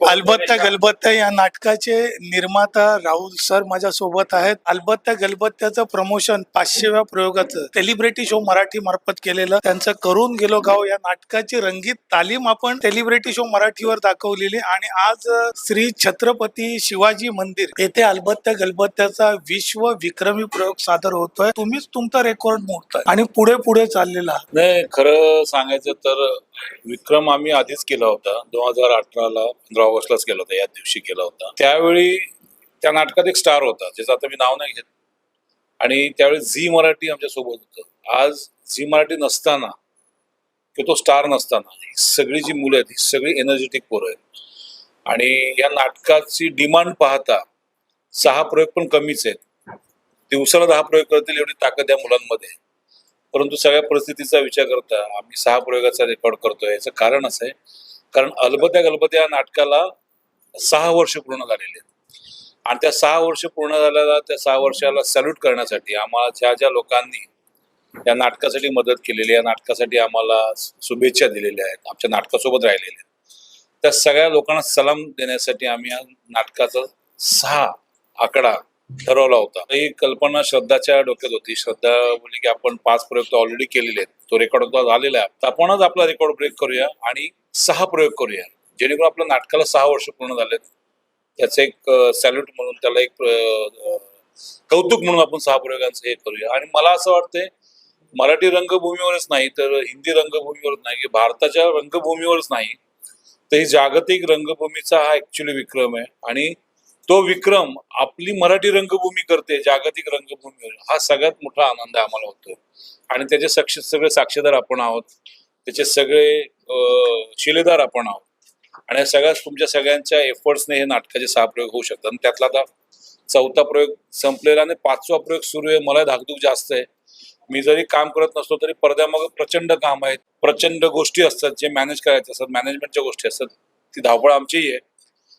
अलबत्ता गलबत्ता या नाटकाचे निर्माता राहुल सर माझ्या सोबत आहेत. अलबत्ता गलबत्त्याचं प्रमोशन पाचशेव्या प्रयोगाचं सेलिब्रिटी शो मराठी मार्फत केलेलं. त्यांचं करून गेलो गाव या नाटकाची रंगीत तालीम आपण सेलिब्रिटी शो मराठीवर दाखवलेली आणि आज श्री छत्रपती शिवाजी मंदिर येथे अलबत्ता गलबत्त्याचा विश्व विक्रमी प्रयोग सादर होतोय. तुम्हीच तुमचा रेकॉर्ड मोडताय आणि पुढे पुढे चाललेला. नाही खरं सांगायचं तर विक्रम आम्ही आधीच केला होता. दोन हजार अठराला पंधरा ऑगस्टलाच केला होता. या दिवशी केला होता. त्यावेळी त्या नाटकात एक स्टार होता ज्याचं आता मी नाव नाही घेत. आणि त्यावेळी झी मराठी आमच्यासोबत होतं. आज झी मराठी नसताना किंवा तो स्टार नसताना ही सगळी जी मुलं आहेत ही सगळी एनर्जेटिक पोरं आहेत. आणि या नाटकाची डिमांड पाहता सहा प्रयोग पण कमीच आहेत. दिवसाला दहा प्रयोग करतील एवढी ताकद या मुलांमध्ये. परंतु सगळ्या परिस्थितीचा विचार करता आम्ही सहा प्रयोगाचा रेकॉर्ड करतोय. याचं कारण असं आहे. कारण अलबत्या गलबत्या या नाटकाला सहा वर्ष पूर्ण झालेली आहेत. आणि त्या सहा वर्ष पूर्ण झाल्याला त्या सहा वर्षाला सॅल्यूट करण्यासाठी आम्हाला ज्या ज्या लोकांनी या नाटकासाठी मदत केलेली या नाटकासाठी आम्हाला शुभेच्छा दिलेल्या आहेत आमच्या नाटकासोबत राहिलेल्या आहेत. त्या सगळ्या लोकांना सलाम देण्यासाठी आम्ही या नाटकाचा सहा आकडा ठरवला होता. ही कल्पना श्रद्धाच्या डोक्यात होती. श्रद्धा बोलली की आपण पाच प्रयोग तर ऑलरेडी केलेले आहेत. तो रेकॉर्ड होता झालेला आहे. तर आपणच आपला रेकॉर्ड ब्रेक करूया आणि सहा प्रयोग करूया. जेणेकरून आपल्या नाटकाला सहा वर्ष पूर्ण झालेत. त्याचं एक सॅल्यूट म्हणून त्याला एक कौतुक म्हणून आपण सहा प्रयोगांचं हे करूया. आणि मला असं वाटतंय मराठी रंगभूमीवरच नाही तर हिंदी रंगभूमीवरच नाही की भारताच्या रंगभूमीवरच नाही तर ही जागतिक रंगभूमीचा हा ऍक्च्युली विक्रम आहे. आणि तो विक्रम आपली मराठी रंगभूमी करते जागतिक रंगभूमीवर हा सगळ्यात मोठा आनंद आम्हाला होतो आणि त्याचे सक्ष सगळे साक्षीदार आपण आहोत. त्याचे सगळे शिलेदार आपण आहोत. आणि सगळ्याच तुमच्या सगळ्यांच्या एफर्ट्सने हे नाटकाचे सहा प्रयोग होऊ शकतात. आणि त्यातला आता चौथा प्रयोग संपलेला आणि पाचवा प्रयोग सुरू आहे. मला धाकधूक जास्त आहे. मी जरी काम करत नसलो तरी पडद्यामागे प्रचंड काम आहेत. प्रचंड गोष्टी असतात जे मॅनेज करायचे असतात. मॅनेजमेंटच्या गोष्टी असतात. ती धावपळ आमचीही आहे.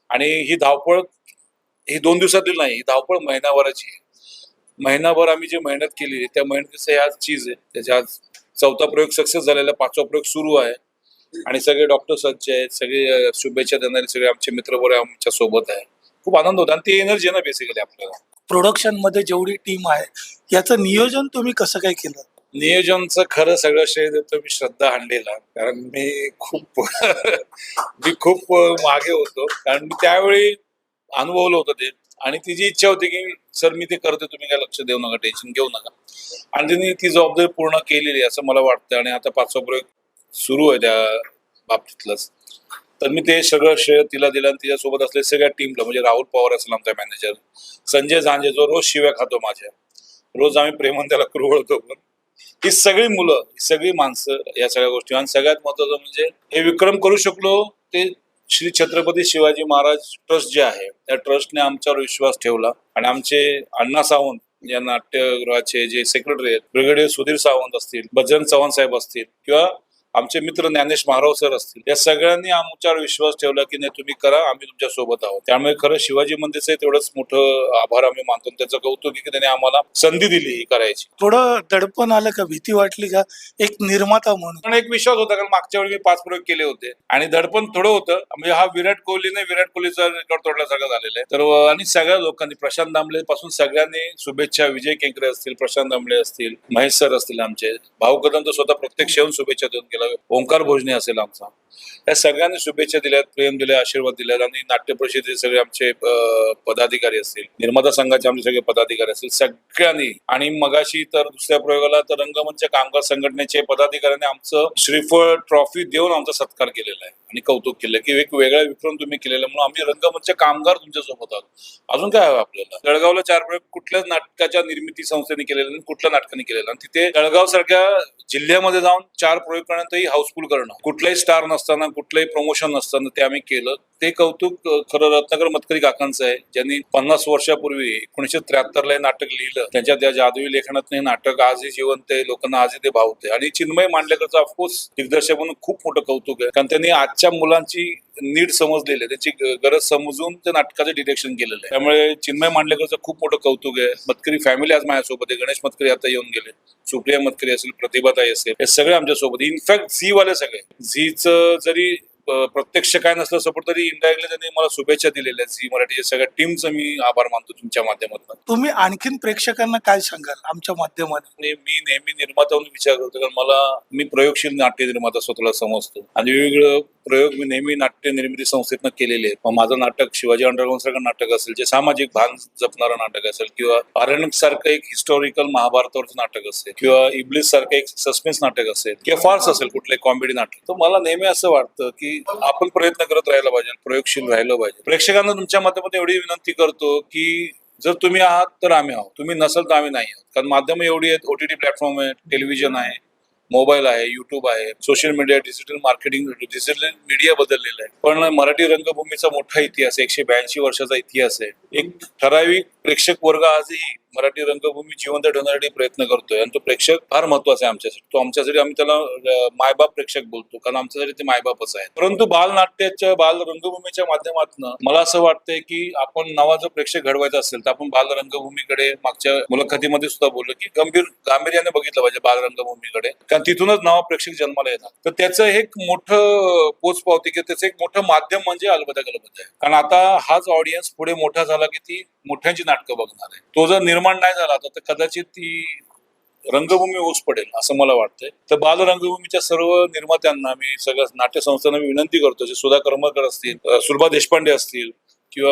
आणि ही धावपळ ही दोन दिवसातील नाही ही धावपळ महिनाभराची आहे. महिनाभर आम्ही जी मेहनत केली त्या मेहनतीचं आज चीज आहे. त्याच्या आज चौथा प्रयोग सक्सेस झालेला पाचवा प्रयोग सुरू आहे. आणि सगळे डॉक्टर सज्ज आहेत सगळे शुभेच्छा देणारे सगळे आमचे मित्र बरे आमच्यासोबत आहे. खूप आनंद होता आणि ती एनर्जी आहे ना बेसिकली आपल्याला. प्रोडक्शनमध्ये जेवढी टीम आहे याचं नियोजन तुम्ही कसं काय केलं? नियोजनचं खरं सगळं श्रेय देतो मी श्रद्धा हांडेला. कारण मी खूप मी खूप मागे होतो. कारण मी त्यावेळी अनुभवलं होतं ते. आणि तिची इच्छा होती की सर मी ते करते तुम्ही काय लक्ष देऊ नका टेन्शन घेऊ नका. आणि तिने ती जबाबदारी पूर्ण केलेली असं मला वाटतं. आणि आता पाचवा प्रयोग सुरू आहे त्या बाबतीतलाच. तर मी ते सगळं श्रेय तिला दिलं आणि तिच्यासोबत असलेल्या सगळ्या टीमला म्हणजे राहुल पवार असेल आमचा मॅनेजर संजय झांजे जो रोज शिव्या खातो माझ्या रोज आम्ही प्रेमान त्याला क्रुवळतो. पण ही सगळी मुलं ही सगळी माणसं या सगळ्या गोष्टी. आणि सगळ्यात महत्वाचं म्हणजे हे विक्रम करू शकलो ते श्री छत्रपती शिवाजी महाराज ट्रस्ट जे आहे त्या ट्रस्टने आमच्यावर विश्वास ठेवला. आणि आमचे अण्णा सावंत या नाट्यगृहाचे जे सेक्रेटरी आहेत ब्रिगेडियर सुधीर सावंत असतील भजन चव्हाण साहेब असतील किंवा आमचे मित्र ज्ञानेश महाराव सर असतील या सगळ्यांनी आमच्यावर विश्वास ठेवला की नाही तुम्ही करा आम्ही तुमच्यासोबत आहोत. त्यामुळे खरं शिवाजी मंदिरचं तेवढंच मोठं आभार आम्ही मानतो. त्याचं कौतुक की त्यांनी आम्हाला संधी दिली ही करायची. थोडं दडपण आलं का भीती वाटली का? एक निर्माता म्हणून. पण एक विश्वास होता कारण मागच्या वेळी मी पाच प्रयोग केले होते. आणि दडपण थोडं होतं म्हणजे हा विराट कोहलीने विराट कोहलीचा रेकॉर्ड तोडल्यासारखं झालेलं आहे. तर आणि सगळ्या लोकांनी प्रशांत दामले पासून सगळ्यांनी शुभेच्छा विजय केंकरे असतील प्रशांत दामले असतील महेश सर असतील आमचे. भाऊ कदम तर स्वतः प्रत्यक्ष येऊन शुभेच्छा देऊन गेला. ओंकार भोजने असेल आमचा. या सगळ्यांनी शुभेच्छा दिल्यात प्रेम दिले आशीर्वाद दिल्यात आणि नाट्य परिषदेचे सगळे आमचे पदाधिकारी असतील निर्माता संघाचे आमचे सगळे पदाधिकारी असतील सगळ्यांनी. आणि मगाशी तर दुसऱ्या प्रयोगाला तर रंगमंच कामगार संघटनेचे पदाधिकाऱ्यांनी आमचं श्रीफळ ट्रॉफी देऊन आमचा सत्कार केलेला आहे आणि कौतुक केलं की एक वेगळा विक्रम तुम्ही केलेला म्हणून आम्ही रंगमंच कामगार तुमच्यासोबत आहोत. अजून काय हवं आपल्याला? जळगावला चार प्रयोग कुठल्याच नाटकाच्या निर्मिती संस्थेने केलेलं आणि कुठल्या नाटकाने केलेला? आणि तिथे जळगाव सारख्या जिल्ह्यामध्ये जाऊन चार प्रयोग करण्यातही हाऊसफुल करणं कुठलाही स्टार असताना कुठलंही प्रमोशन नसताना ते आम्ही केलं. ते कौतुक खरं रत्नाकर मतकरी काकांचं आहे. ज्यांनी पन्नास वर्षापूर्वी एकोणीशे त्र्याहत्तरला हे नाटक लिहिलं. त्यांच्या त्या जादवी लेखनात हे नाटक आजही जिवंत आहे. लोकांना आजही ते भावते आणि चिन्मय मांडलेकरचं ऑफकोर्स दिग्दर्शक म्हणून खूप मोठं कौतुक आहे. कारण त्यांनी आजच्या मुलांची नीड समजलेली आहे. त्याची गरज समजून त्या नाटकाचं डिरेक्शन केलेलं आहे. त्यामुळे चिन्मय मांडलेकरचं खूप मोठं कौतुक आहे. मतकरी फॅमिली आज माझ्यासोबत आहे. गणेश मतकरी आता येऊन गेले. सुप्रिया मतकरी असेल प्रतिभाताई असेल. हे सगळे आमच्यासोबत इनफॅक्ट झी वाले सगळे. झीचं जरी प्रत्यक्ष काय नसलं सपोर्ट तरी इनडायरेक्टली त्यांनी मला शुभेच्छा दिलेल्या झी मराठीच्या सगळ्या टीमचं मी आभार मानतो तुमच्या माध्यमातून. तुम्ही आणखीन प्रेक्षकांना काय सांगाल आमच्या माध्यमातून? मी नेहमी निर्माता म्हणून विचार करतो कारण मला मी प्रयोगशील नाट्य निर्माता स्वतःला समजतो. आणि वेगवेगळं प्रयोग मी नेहमी नाट्य निर्मिती संस्थेतनं केलेले आहेत. माझं नाटक शिवाजी अंडरग्राऊंड सारखं नाटक असेल जे सामाजिक भान जपणारं नाटक असेल किंवा आरण्यक सारखं एक हिस्टॉरिकल महाभारतावरचं नाटक असेल किंवा इब्लिस सारखं एक सस्पेन्स नाटक असेल किंवा फार्स असेल कुठले कॉमेडी नाटक. तर मला नेहमी असं वाटतं की आपण प्रयत्न करत राहिला पाहिजे प्रयोगशील राहिलं पाहिजे. प्रेक्षकांना तुमच्या मतामध्ये एवढी विनंती करतो की जर तुम्ही आहात तर आम्ही आहोत. तुम्ही नसाल तर आम्ही नाही आहोत. कारण माध्यम एवढी आहेत ओटीटी प्लॅटफॉर्म आहे टेलिव्हिजन आहे मोबाईल आहे युट्यूब आहे social media digital marketing digital media बदललेला आहे. पण मराठी रंगभूमीचा मोठा इतिहास आहे एकशे ब्याऐंशी वर्षाचा इतिहास आहे. एक ठराविक प्रेक्षक वर्ग आजही मराठी रंगभूमी जिवंत ठेवण्यासाठी प्रयत्न करतोय. आणि तो प्रेक्षक फार महत्त्वाचा आहे आमच्यासाठी. तो आमच्यासाठी आम्ही त्याला मायबाप प्रेक्षक बोलतो. कारण आमच्यासाठी ते मायबापच आहे परंतु बालनाट्याच्या बाल रंगभूमीच्या माध्यमातून मला असं वाटतंय की आपण नवा जो प्रेक्षक घडवायचा असेल तर आपण बाल रंगभूमीकडे मागच्या मुलाखतीमध्ये सुद्धा बोललो की गंभीर गांभीर्याने बघितलं पाहिजे बाल रंगभूमीकडे. कारण तिथूनच नवा प्रेक्षक जन्माला येतात तर त्याचं एक मोठं पोच पावते की त्याचं एक मोठं माध्यम म्हणजे अलबदा गलबत आहे. कारण आता हाच ऑडियन्स पुढे मोठा झाला की ती मोठ्यांची नाटकं बघणार आहे. तो जर निर्माण नाही झाला तर कदाचित ती रंगभूमी ओस पडेल असं मला वाटतंय. तर बाल रंगभूमीच्या सर्व निर्मात्यांना मी सगळ्या नाट्य संस्थांना मी विनंती करतो जे सुधा करमरकर असतील सुलभा देशपांडे असतील किंवा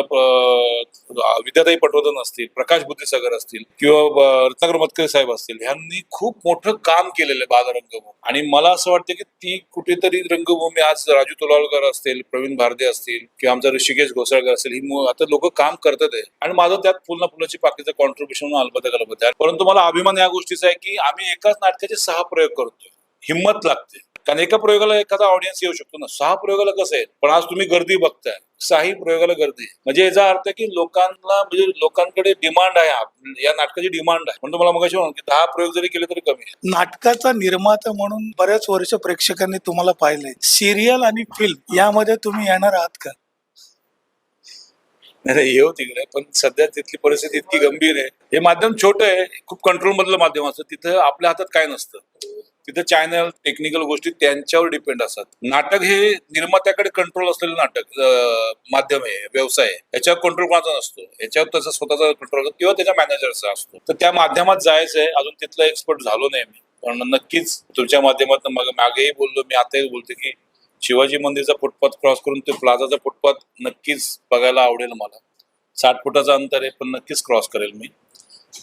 विद्याताई पटवर्धन असतील प्रकाश बुद्धिसागर असतील किंवा रत्नाकर मतकरी साहेब असतील ह्यांनी खूप मोठं काम केलेलं आहे बाल रंगभूमी. आणि मला असं वाटतं की ती कुठेतरी रंगभूमी आज राजू तोलावलकर असतील प्रवीण भारदे असतील किंवा आमचा ऋषिकेश घोसाळकर असेल ही आता लोक काम करतात आहे. आणि माझं त्यात फुलना फुलाची पाकीचं कॉन्ट्रीब्युशन अलबत्या गलबत आहे परंतु मला अभिमान या गोष्टीचा आहे की आम्ही एकाच नाटकाचे सहा प्रयोग करतोय. हिंमत लागते. कारण एका प्रयोगाला एखादा ऑडियन्स येऊ शकतो ना. सहा प्रयोगाला कसं आहे? पण आज तुम्ही गर्दी बघताय. सहाही प्रयोगाला गर्दी. म्हणजे याचा अर्थ की लोकांना म्हणजे लोकांकडे डिमांड आहे या नाटकाची डिमांड आहे. म्हणून मला मग की दहा प्रयोग जरी केले तरी कमी आहे. नाटकाचा निर्माता म्हणून बऱ्याच वर्ष प्रेक्षकांनी तुम्हाला पाहिलंय. सिरियल आणि फिल्म यामध्ये तुम्ही येणार आहात का? नाही नाही, येऊ तिकडे. पण सध्या तिथली परिस्थिती इतकी गंभीर आहे. हे माध्यम छोटं आहे. खूप कंट्रोल मधलं माध्यम असतं. तिथं आपल्या हातात काय नसतं. तिथं चॅनल टेक्निकल गोष्टी त्यांच्यावर डिपेंड असतात. नाटक हे निर्मात्याकडे कंट्रोल असलेलं नाटक माध्यम आहे व्यवसाय आहे. याच्यावर कंट्रोल कोणाचा नसतो. याच्यावर त्याचा स्वतःचा कंट्रोल किंवा त्याच्या मॅनेजरचा असतो. तर त्या माध्यमात जायचं आहे अजून तिथला एक्सपर्ट झालो नाही मी. पण नक्कीच तुमच्या माध्यमातून मग मागेही बोललो. मी आताही बोलतो की शिवाजी मंदिरचा फुटपाथ क्रॉस करून ते प्लाझाचा फुटपाथ नक्कीच बघायला आवडेल मला. साठ फुटाचं अंतर आहे पण नक्कीच क्रॉस करेल मी.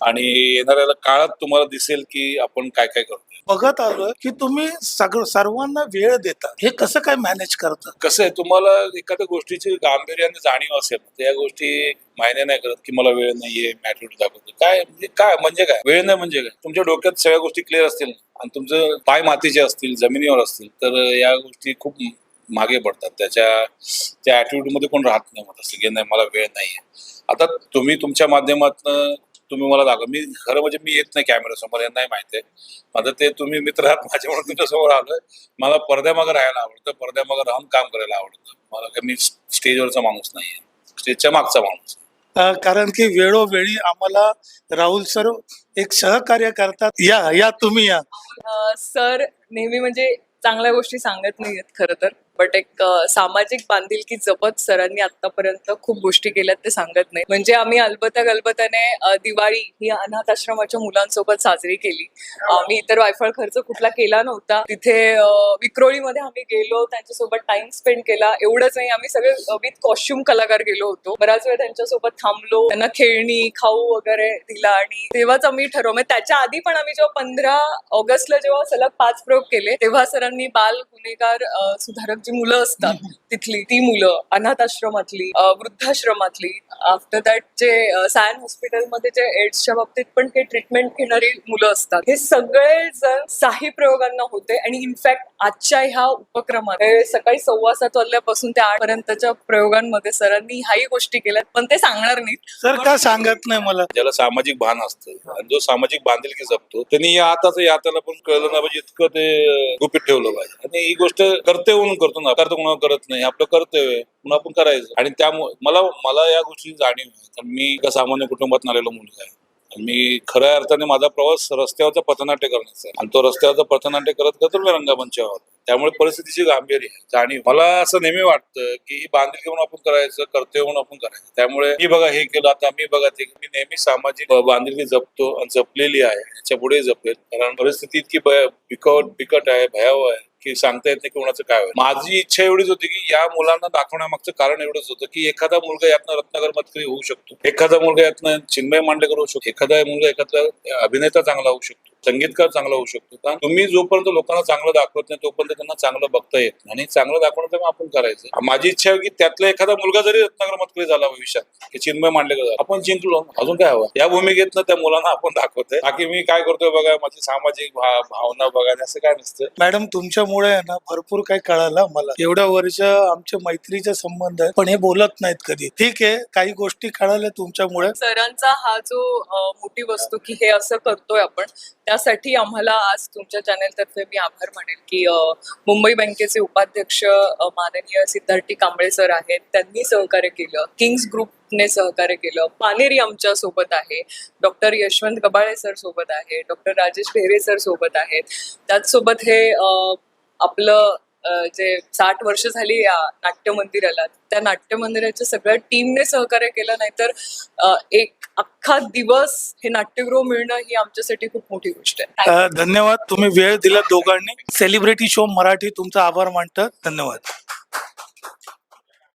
आणि येणाऱ्या काळात तुम्हाला दिसेल की आपण काय काय करतो बघत आलोय की तुम्ही सगळं सर्वांना वेळ देता. हे कसं काय मॅनेज करता? कसं आहे तुम्हाला एखाद्या गोष्टीची गांभीर्याने जाणीव असेल त्या गोष्टी मायने नाही करत की मला वेळ नाहीये मॅट्रिट दाखवतो काय म्हणजे काय म्हणजे काय? वेळ नाही म्हणजे काय? तुमच्या डोक्यात सगळ्या गोष्टी क्लिअर असतील आणि तुमचं पाय मातीचे असतील जमिनीवर असतील तर या गोष्टी खूप मागे पडतात. त्याच्या त्या ऍटिट्यूडमध्ये कोण राहत नाही मग असं की नाही मला वेळ नाहीये. आता तुम्ही तुमच्या माध्यमातून तुम्ही मला दाखवा. मी खरं म्हणजे मी येत नाही कॅमेरा समोर यांना नाही माहिती आहे. माझं ते तुम्ही मित्र आहात माझ्या म्हणून तुमच्यासमोर आलोय. मला पडद्यामागे राहायला आवडतं पडद्यामागे राहून काम करायला आवडतं. मला काय मी स्टेजवरचा माणूस नाहीये स्टेजच्या मागचा माणूस आहे. कारण की वेळोवेळी आम्हाला राहुल सर एक सहकार्य करतात. या या तुम्ही या. सर नेहमी म्हणजे चांगल्या गोष्टी सांगत नाहीयेत खरं तर. बट एक सामाजिक बांधिलकी जपत सरांनी आतापर्यंत खूप गोष्टी केल्यात ते सांगत नाही म्हणजे आम्ही अलबत्या गलबत्याने दिवाळी ही अनाथ आश्रमाच्या मुलांसोबत साजरी केली. आम्ही इतर वायफळ खर्च कुठला केला नव्हता. तिथे विक्रोळीमध्ये आम्ही गेलो त्यांच्यासोबत टाइम स्पेंड केला. एवढंच नाही आम्ही सगळे विथ कॉस्ट्युम कलाकार गेलो होतो. बराच वेळ त्यांच्यासोबत थांबलो त्यांना खेळणी खाऊ वगैरे दिला आणि तेव्हाच आम्ही ठरवलं. म्हणजे त्याच्या आधी पण आम्ही जेव्हा पंधरा ऑगस्टला जेव्हा सलग पाच प्रयोग केले तेव्हा सरांनी बाल गुन्हेगार सुधारक जी मुलं असतात तिथली ती मुलं अनाथ आश्रमातली वृद्धाश्रमातली. आफ्टर दॅट जे सायन हॉस्पिटलमध्ये जे एड्सच्या बाबतीत पण काही ट्रीटमेंट घेणारी मुलं असतात. हे सगळे जण साही प्रयोगांना होते आणि इनफॅक्ट आजच्या ह्या उपक्रमात हे सकाळी सव्वा सात वाजल्यापासून ते आठ पर्यंतच्या प्रयोगांमध्ये सरांनी ह्याही गोष्टी केल्यात पण ते सांगणार नाहीत. सर का सांगत नाही मला? ज्याला सामाजिक भान असतं आणि जो सामाजिक बांधिलकी जपतो त्यांनी या हाताचं या हाताला पण कळलं ना पाहिजे इतकं ते गुपित ठेवलं पाहिजे. आणि ही गोष्ट कर्तव्य म्हणून करतो. ना करतो कोणाला करत नाही. आपलं कर्तव्य आहे. म्हणून आपण करायचं. आणि त्यामुळे मला मला या गोष्टीची जाणीव आहे. कारण मी एका सामान्य कुटुंबात आलेलो मुलगा आहे. मी खऱ्या अर्थाने माझा प्रवास रस्त्यावरचा पथनाट्य करण्याचा आहे. आणि तो रस्त्यावरचा पथनाट्य करत करत मी रंगमंचावर त्यामुळे परिस्थितीची गांभीर्य आहे. आणि मला असं नेहमी वाटतं की ही बांधिलकी म्हणून आपण करायचं कर्तव्य म्हणून आपण करायचं. त्यामुळे मी बघा हे केलं. आता मी बघा ते मी नेहमी सामाजिक बांधिलकी जपतो आणि जपलेली आहे. याच्यापुढे जपेल. कारण परिस्थिती इतकी भय- बिकट बिकट आहे भयावह आहे. की सांगता येत नाही की कोणाचं काय होईल. माझी इच्छा एवढीच होती की या मुलांना दाखवण्यामागचं कारण एवढंच होतं की एखादा मुलगा यातनं रत्नाकर मतकरी होऊ शकतो. एखादा मुलगा यातनं चिन्मय मांडलेकर होऊ शकतो. एखादा मुलगा एखादा अभिनेता चांगला होऊ शकतो. संगीतकार चांगला होऊ शकतो. कारण तुम्ही जोपर्यंत लोकांना चांगलं दाखवत नाही तोपर्यंत त्यांना चांगलं बघता येत नाही. आणि चांगलं दाखवणं तर मग आपण करायचं. माझी इच्छा आहे की त्यातला एखादा मुलगा जरी रत्नाकर मतकरी झाला भविष्यात की चिन्मय झाला आपण जिंकलो. अजून काय हवं? या भूमिकेतनं त्या मुलांना आपण दाखवतोय. बाकी मी काय करतोय बघा माझी सामाजिक भावना बघा असं काय नसतं. मॅडम तुमच्यामुळे आहे ना भरपूर काही कळालं मला एवढ्या वर्ष आमच्या मैत्रीचे संबंध आहेत पण हे बोलत नाहीत कधी. ठीक आहे काही गोष्टी कळाल्या तुमच्यामुळे. सरांचा हा जो मोठी वस्तू की हे असं करतोय आपण त्यासाठी आम्हाला आज तुमच्या चॅनेलतर्फे मी आभार मानेल की मुंबई बँकेचे उपाध्यक्ष माननीय सिद्धार्थी कांबळे सर आहेत. त्यांनी सहकार्य केलं. किंग्स ग्रुपने सहकार्य केलं. पानेरी आमच्यासोबत आहे. डॉक्टर यशवंत गबाळे सर सोबत आहे. डॉक्टर राजेश भेरे सर सोबत आहेत. त्याचसोबत हे आपलं जे साठ वर्ष झाली या नाट्य मंदिराला त्या नाट्य मंदिराच्या सगळ्या टीमने सहकार्य केलं नाहीतर एक अख्खा दिवस हे नाट्यगृह मिळणं ही आमच्यासाठी खूप मोठी गोष्ट आहे. धन्यवाद. तुम्ही वेळ दिला दोघांनी. सेलिब्रिटी शो मराठी तुमचा आभार मानतात धन्यवाद.